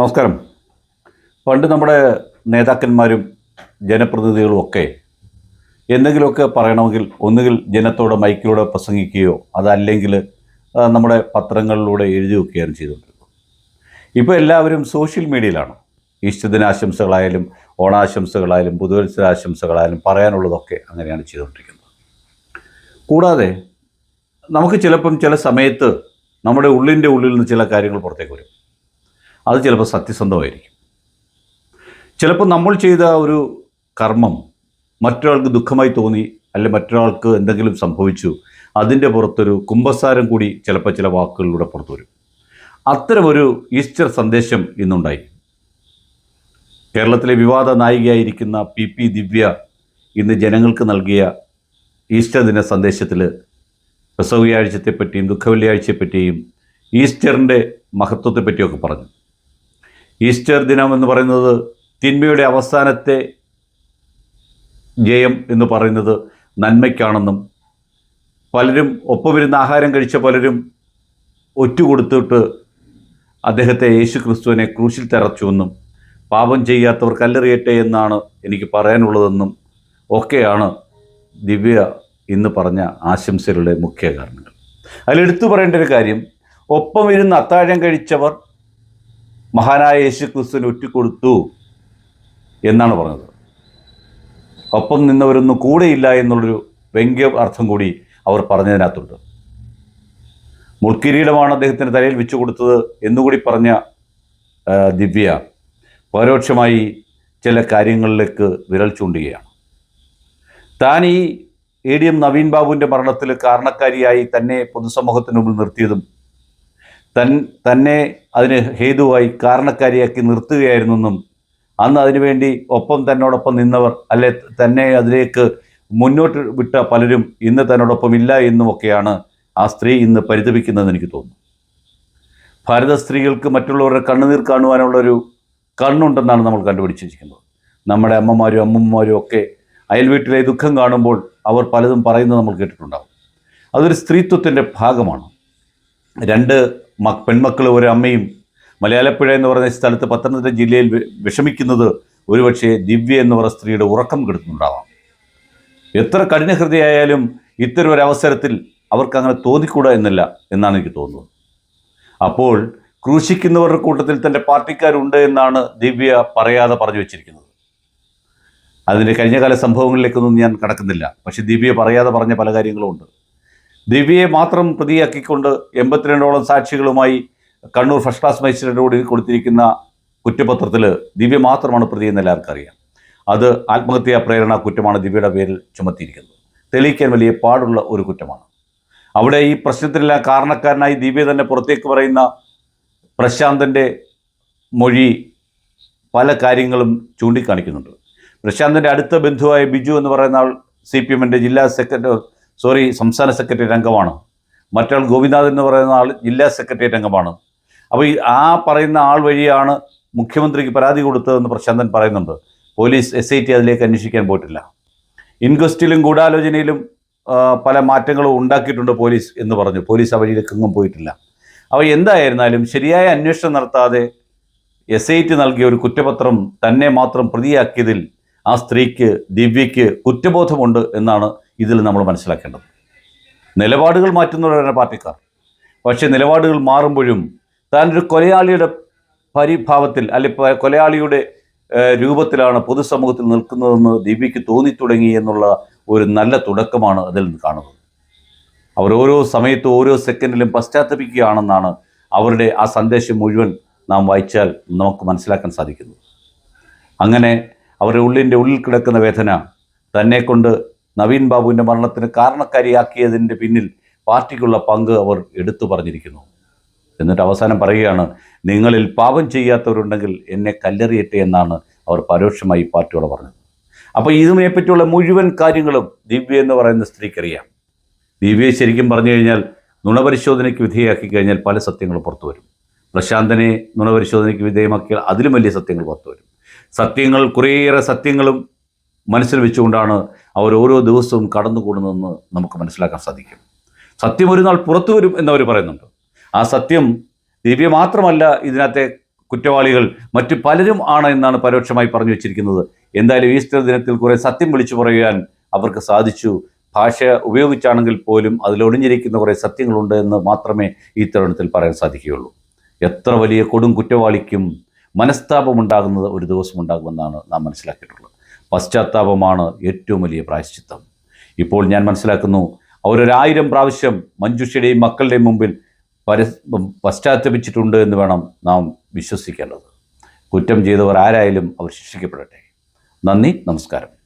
നമസ്കാരം. പണ്ട് നമ്മുടെ നേതാക്കന്മാരും ജനപ്രതിനിധികളും ഒക്കെ എന്തെങ്കിലുമൊക്കെ പറയണമെങ്കിൽ ഒന്നുകിൽ ജനത്തോട് മൈക്കിലൂടെ പ്രസംഗിക്കുകയോ അതല്ലെങ്കിൽ നമ്മുടെ പത്രങ്ങളിലൂടെ എഴുതി വയ്ക്കുകയാണ് ചെയ്തുകൊണ്ടിരുന്നത്. ഇപ്പോൾ എല്ലാവരും സോഷ്യൽ മീഡിയയിലാണ്. ഈശ്വരദിനാശംസകളായാലും ദിനാശംസകളായാലും ഓണാശംസകളായാലും പുതുവത്സരാശംസകളായാലും പറയാനുള്ളതൊക്കെ അങ്ങനെയാണ് ചെയ്തുകൊണ്ടിരിക്കുന്നത്. കൂടാതെ നമുക്ക് ചിലപ്പം ചില സമയത്ത് നമ്മുടെ ഉള്ളിന്റെ ഉള്ളിൽ നിന്ന് ചില കാര്യങ്ങൾ പുറത്തേക്ക് വരും. അത് ചിലപ്പോൾ സത്യസന്ധമായിരിക്കും. ചിലപ്പോൾ നമ്മൾ ചെയ്ത ഒരു കർമ്മം മറ്റൊരാൾക്ക് ദുഃഖമായി തോന്നി അല്ലെങ്കിൽ മറ്റൊരാൾക്ക് എന്തെങ്കിലും സംഭവിച്ചു അതിന്റെ പുറത്തൊരു കുംഭസാരം കൂടി ചിലപ്പോൾ ചില വാക്കുകളിലൂടെ പുറത്തു വരും. അത്തരമൊരു ഈസ്റ്റർ സന്ദേശം ഇന്നുണ്ടായി. കേരളത്തിലെ വിവാദ നായികയായിരിക്കുന്ന പി പി ദിവ്യ ഇന്ന് ജനങ്ങൾക്ക് നൽകിയ ഈസ്റ്റർ ദിന സന്ദേശത്തിൽ പ്രസവ്യാഴ്ചത്തെപ്പറ്റിയും ദുഃഖവെള്ളിയാഴ്ചയെപ്പറ്റിയും ഈസ്റ്ററിന്റെ മഹത്വത്തെപ്പറ്റിയൊക്കെ പറഞ്ഞു. ഈസ്റ്റർ ദിനം എന്ന് പറയുന്നത് തിന്മയുടെ അവസാനത്തെ ജയം എന്ന് പറയുന്നത് നന്മയ്ക്കാണെന്നും പലരും ഒപ്പമിരുന്ന് ആഹാരം കഴിച്ച പലരും ഒറ്റുകൊടുത്തിട്ട് അദ്ദേഹത്തെ യേശു ക്രിസ്തുവിനെ ക്രൂശിൽ തറച്ചുവെന്നും പാപം ചെയ്യാത്തവർ കല്ലെറിയട്ടെ എന്നാണ് എനിക്ക് പറയാനുള്ളതെന്നും ഒക്കെയാണ് ദിവ്യ ഇന്ന് പറഞ്ഞ ആശംസകളുടെ മുഖ്യ കാരണങ്ങൾ. അതിലെടുത്തു പറയേണ്ട ഒരു കാര്യം ഒപ്പം ഇരുന്ന് അത്താഴം കഴിച്ചവർ മഹാനായ യേശു ക്രിസ്തുവിന് ഒറ്റിക്കൊടുത്തു എന്നാണ് പറഞ്ഞത്. ഒപ്പം നിന്നവരൊന്നും കൂടെയില്ല എന്നുള്ളൊരു വ്യംഗ്യ അർത്ഥം കൂടി അവർ പറഞ്ഞതിനകത്തുണ്ട്. മുൾക്കിരീടമാണ് അദ്ദേഹത്തിന് തലയിൽ വെച്ചു കൊടുത്തത് എന്നുകൂടി പറഞ്ഞ ദിവ്യ പരോക്ഷമായി ചില കാര്യങ്ങളിലേക്ക് വിരൽ ചൂണ്ടുകയാണ്. താൻ ഈ എ ഡി എം നവീൻ ബാബുവിന്റെ മരണത്തിൽ കാരണക്കാരിയായി തന്നെ പൊതുസമൂഹത്തിന് മുമ്പിൽ നിർത്തിയതും തൻ തന്നെ അതിന് ഹേതുവായി കാരണക്കാരിയാക്കി നിർത്തുകയായിരുന്നെന്നും അന്ന് അതിനുവേണ്ടി ഒപ്പം തന്നോടൊപ്പം നിന്നവർ അല്ലെ തന്നെ അതിലേക്ക് മുന്നോട്ട് വിട്ട പലരും ഇന്ന് തന്നോടൊപ്പം ഇല്ല എന്നുമൊക്കെയാണ് ആ സ്ത്രീ ഇന്ന് പരിതപിക്കുന്നതെന്ന് എനിക്ക് തോന്നുന്നു. ഭാരത സ്ത്രീകൾക്ക് മറ്റുള്ളവരുടെ കണ്ണുനീർ കാണുവാനുള്ളൊരു കണ്ണുണ്ടെന്നാണ് നമ്മൾ കണ്ടുപിടിച്ചിരിക്കുന്നത്. നമ്മുടെ അമ്മമാരും അമ്മൂമ്മമാരും ഒക്കെ അയൽവീട്ടിലെ ദുഃഖം കാണുമ്പോൾ അവർ പലതും പറയുന്നത് നമ്മൾ കേട്ടിട്ടുണ്ടാകും അതൊരു സ്ത്രീത്വത്തിന്റെ ഭാഗമാണ്. രണ്ട് മ പെൺമക്കൾ ഒരു അമ്മയും മലയാളപ്പുഴ എന്ന് പറയുന്ന സ്ഥലത്ത് പത്തനംതിട്ട ജില്ലയിൽ വിഷമിക്കുന്നത് ഒരുപക്ഷെ ദിവ്യ എന്ന് പറയുന്ന സ്ത്രീയുടെ ഉറക്കം കെടുത്തുന്നുണ്ടാവാം. എത്ര കഠിനഹൃദയായാലും ഇത്തരം ഒരു അവസരത്തിൽ അവർക്ക് അങ്ങനെ തോന്നിക്കൂടാ എന്നല്ല എന്നാണ് എനിക്ക് തോന്നുന്നത്. അപ്പോൾ ക്രൂശിക്കുന്നവരുടെ കൂട്ടത്തിൽ തന്റെ പാർട്ടിക്കാരുണ്ട് എന്നാണ് ദിവ്യ പറയാതെ പറഞ്ഞു വെച്ചിരിക്കുന്നത്. അതിന്റെ കഴിഞ്ഞകാല സംഭവങ്ങളിലേക്കൊന്നും ഞാൻ കടക്കുന്നില്ല. പക്ഷേ ദിവ്യ പറയാതെ പറഞ്ഞ പല കാര്യങ്ങളും ഉണ്ട്. ദിവ്യയെ മാത്രം പ്രതിയാക്കിക്കൊണ്ട് എൺപത്തിരണ്ടോളം സാക്ഷികളുമായി കണ്ണൂർ ഫസ്റ്റ് ക്ലാസ് മജിസ്ട്രേറ്റോട് കൊടുത്തിരിക്കുന്ന കുറ്റപത്രത്തിൽ ദിവ്യ മാത്രമാണ് പ്രതി എന്ന് എല്ലാവർക്കും അറിയാം. അത് ആത്മഹത്യാ പ്രേരണ കുറ്റമാണ് ദിവ്യയുടെ പേരിൽ ചുമത്തിയിരിക്കുന്നത്. തെളിയിക്കാൻ വലിയ പാടുള്ള ഒരു കുറ്റമാണ്. അവിടെ ഈ പ്രശ്നത്തിനെല്ലാം കാരണക്കാരനായി ദിവ്യ തന്നെ പുറത്തേക്ക് പറയുന്ന പ്രശാന്തന്റെ മൊഴി പല കാര്യങ്ങളും ചൂണ്ടിക്കാണിക്കുന്നുണ്ട്. പ്രശാന്തിന്റെ അടുത്ത ബന്ധുവായ ബിജു എന്ന് പറയുന്ന ആൾ സി പി എമ്മിന്റെ ജില്ലാ സെക്രട്ടറി സോറി സംസ്ഥാന സെക്രട്ടറി അംഗമാണ് മറ്റാൾ ഗോപിനാഥ് എന്ന് പറയുന്ന ആൾ ജില്ലാ സെക്രട്ടേറിയറ്റ് അംഗമാണ് അപ്പോൾ ഈ ആ പറയുന്ന ആൾ വഴിയാണ് മുഖ്യമന്ത്രിക്ക് പരാതി കൊടുത്തതെന്ന് പ്രശാന്തൻ പറയുന്നുണ്ട്. പോലീസ് എസ് ഐ ടി അതിലേക്ക് അന്വേഷിക്കാൻ പോയിട്ടില്ല. ഇൻക്വസ്റ്റിലും ഗൂഢാലോചനയിലും പല മാറ്റങ്ങളും ഉണ്ടാക്കിയിട്ടുണ്ട് പോലീസ് എന്ന് പറഞ്ഞു. പോലീസ് ആ വഴിയിലേക്കെങ്ങും പോയിട്ടില്ല. അപ്പോൾ എന്തായിരുന്നാലും ശരിയായ അന്വേഷണം നടത്താതെ എസ് ഐ ടി നൽകിയ ഒരു കുറ്റപത്രം തന്നെ മാത്രം പ്രതിയാക്കിയതിൽ ആ സ്ത്രീക്ക് ദിവ്യയ്ക്ക് കുറ്റബോധമുണ്ട് എന്നാണ് ഇതിൽ നമ്മൾ മനസ്സിലാക്കേണ്ടത്. നിലപാടുകൾ മാറ്റുന്നവരാണ് പാർട്ടിക്കാർ. പക്ഷേ നിലപാടുകൾ മാറുമ്പോഴും താനൊരു കൊലയാളിയുടെ പരിഭാവത്തിൽ അല്ലെ പ- കൊലയാളിയുടെ രൂപത്തിലാണ് പൊതുസമൂഹത്തിൽ നിൽക്കുന്നതെന്ന് ദിവ്യയ്ക്ക് തോന്നിത്തുടങ്ങി എന്നുള്ള ഒരു നല്ല തുടക്കമാണ് അതിൽ നിന്ന് കാണുന്നത്. അവർ ഓരോ സമയത്തും ഓരോ സെക്കൻഡിലും പശ്ചാത്തപിക്കുകയാണെന്നാണ് അവരുടെ ആ സന്ദേശം മുഴുവൻ നാം വായിച്ചാൽ നമുക്ക് മനസ്സിലാക്കാൻ സാധിക്കുന്നത്. അങ്ങനെ അവരുടെ ഉള്ളിന്റെ ഉള്ളിൽ കിടക്കുന്ന വേദന തന്നെ കൊണ്ട് നവീൻ ബാബുവിന്റെ മരണത്തിന് കാരണക്കാരിയാക്കിയതിന്റെ പിന്നിൽ പാർട്ടിക്കുള്ള പങ്ക് അവർ എടുത്തു പറഞ്ഞിരിക്കുന്നു. എന്നിട്ട് അവസാനം പറയുകയാണ് നിങ്ങളിൽ പാപം ചെയ്യാത്തവരുണ്ടെങ്കിൽ എന്നെ കല്ലെറിയട്ടെ എന്നാണ് അവർ പരോക്ഷമായി പാർട്ടിയോട് പറഞ്ഞത്. അപ്പോൾ ഇതിനെ പറ്റിയുള്ള മുഴുവൻ കാര്യങ്ങളും ദിവ്യ എന്ന് പറയുന്ന സ്ത്രീക്കറിയാം. ദിവ്യയെ ശരിക്കും പറഞ്ഞു കഴിഞ്ഞാൽ നുണപരിശോധനയ്ക്ക് വിധേയമാക്കി കഴിഞ്ഞാൽ പല സത്യങ്ങളും പുറത്തു വരും. പ്രശാന്തനെ നുണപരിശോധനയ്ക്ക് വിധേയമാക്കിയാൽ അതിലും വലിയ സത്യങ്ങൾ പുറത്തു വരും. സത്യങ്ങൾ കുറേയേറെ സത്യങ്ങളും മനസ്സിൽ വെച്ചുകൊണ്ടാണ് അവർ ഓരോ ദിവസവും കടന്നു കടന്നുകൂടുന്നതെന്ന് നമുക്ക് മനസ്സിലാക്കാൻ സാധിക്കും. സത്യം ഒരു നാൾ പുറത്തു വരും എന്നവർ പറയുന്നുണ്ട്. ആ സത്യം ദിവ്യ മാത്രമല്ല ഇതിനകത്തെ കുറ്റവാളികൾ മറ്റു പലരും ആണ് എന്നാണ് പരോക്ഷമായി പറഞ്ഞു വെച്ചിരിക്കുന്നത്. എന്തായാലും ഈസ്റ്റർ ദിനത്തിൽ കുറേ സത്യം വിളിച്ചു പറയാൻ അവർക്ക് സാധിച്ചു. ഭാഷ ഉപയോഗിച്ചാണെങ്കിൽ പോലും അതിലൊളിഞ്ഞിരിക്കുന്ന കുറേ സത്യങ്ങളുണ്ട് എന്ന് മാത്രമേ ഈ തരുണത്തിൽ പറയാൻ സാധിക്കുകയുള്ളൂ. എത്ര വലിയ കൊടും കുറ്റവാളിക്കും മനസ്താപമുണ്ടാകുന്നത് ഒരു ദിവസം ഉണ്ടാകുമെന്നാണ് നാം മനസ്സിലാക്കിയിട്ടുള്ളത്. പശ്ചാത്താപമാണ് ഏറ്റവും വലിയ പ്രായശ്ചിത്തം. ഇപ്പോൾ ഞാൻ മനസ്സിലാക്കുന്നു അവരൊരായിരം പ്രാവശ്യം മഞ്ജുഷയുടെയും മക്കളുടെയും മുമ്പിൽ പര പശ്ചാത്തപിച്ചിട്ടുണ്ട് എന്ന് വേണം നാം വിശ്വസിക്കേണ്ടത്. കുറ്റം ചെയ്തവർ ആരായാലും അവർ ശിക്ഷിക്കപ്പെടട്ടെ. നന്ദി നമസ്കാരം.